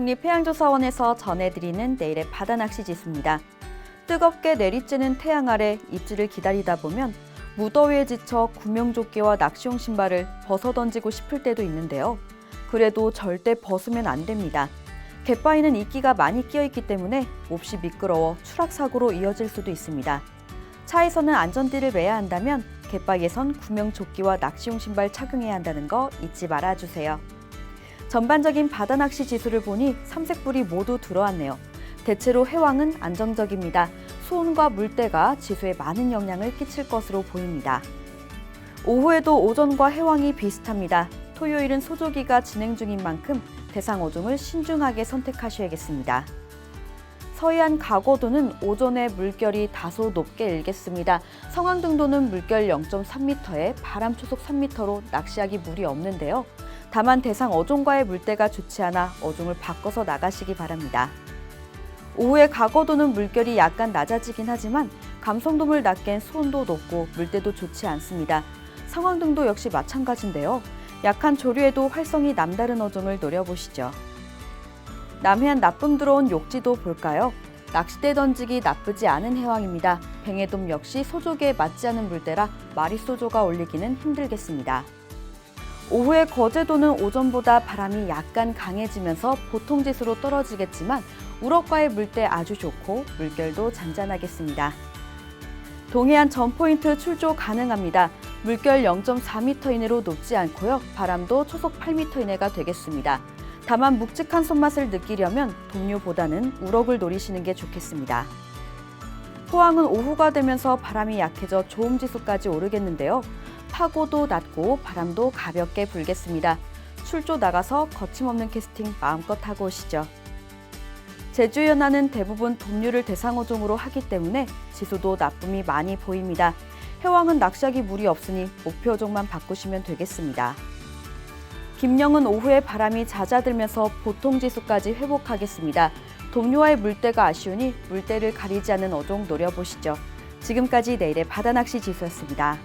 국립해양조사원에서 전해드리는 내일의 바다 낚시 지수입니다. 뜨겁게 내리쬐는 태양 아래 입질을 기다리다 보면 무더위에 지쳐 구명조끼와 낚시용 신발을 벗어 던지고 싶을 때도 있는데요. 그래도 절대 벗으면 안 됩니다. 갯바위는 이끼가 많이 끼어 있기 때문에 몹시 미끄러워 추락 사고로 이어질 수도 있습니다. 차에서는 안전띠를 매야 한다면 갯바위에선 구명조끼와 낚시용 신발 착용해야 한다는 거 잊지 말아 주세요. 전반적인 바다 낚시 지수를 보니 삼색불이 모두 들어왔네요. 대체로 해왕은 안정적입니다. 수온과 물때가 지수에 많은 영향을 끼칠 것으로 보입니다. 오후에도 오전과 해왕이 비슷합니다. 토요일은 소조기가 진행 중인 만큼 대상 어종을 신중하게 선택하셔야겠습니다. 서해안 가고도는 오전에 물결이 다소 높게 일겠습니다. 성황등도는 물결 0.3m에 바람 초속 3m로 낚시하기 무리 없는데요. 다만 대상 어종과의 물때가 좋지 않아 어종을 바꿔서 나가시기 바랍니다. 오후에 가거도는 물결이 약간 낮아지긴 하지만 감성돔을 낚기엔 수온도 높고 물때도 좋지 않습니다. 상황 등도 역시 마찬가지인데요. 약한 조류에도 활성이 남다른 어종을 노려보시죠. 남해안 나쁨 들어온 욕지도 볼까요? 낚싯대 던지기 나쁘지 않은 해왕입니다. 뱅에돔 역시 소조개에 맞지 않은 물때라 마리 소조가 올리기는 힘들겠습니다. 오후에 거제도는 오전보다 바람이 약간 강해지면서 보통 지수로 떨어지겠지만 우럭과의 물때 아주 좋고 물결도 잔잔하겠습니다. 동해안 전 포인트 출조 가능합니다. 물결 0.4m 이내로 높지 않고요. 바람도 초속 8m 이내가 되겠습니다. 다만 묵직한 손맛을 느끼려면 동류보다는 우럭을 노리시는 게 좋겠습니다. 포항은 오후가 되면서 바람이 약해져 조음 지수까지 오르겠는데요. 파고도 낮고 바람도 가볍게 불겠습니다. 출조 나가서 거침없는 캐스팅 마음껏 하고 오시죠. 제주 연안은 대부분 동류를 대상어종으로 하기 때문에 지수도 나쁨이 많이 보입니다. 해왕은 낚시하기 무리 없으니 목표 어종만 바꾸시면 되겠습니다. 김영은 오후에 바람이 잦아들면서 보통 지수까지 회복하겠습니다. 동료와의 물때가 아쉬우니 물때를 가리지 않는 어종 노려보시죠. 지금까지 내일의 바다낚시 지수였습니다.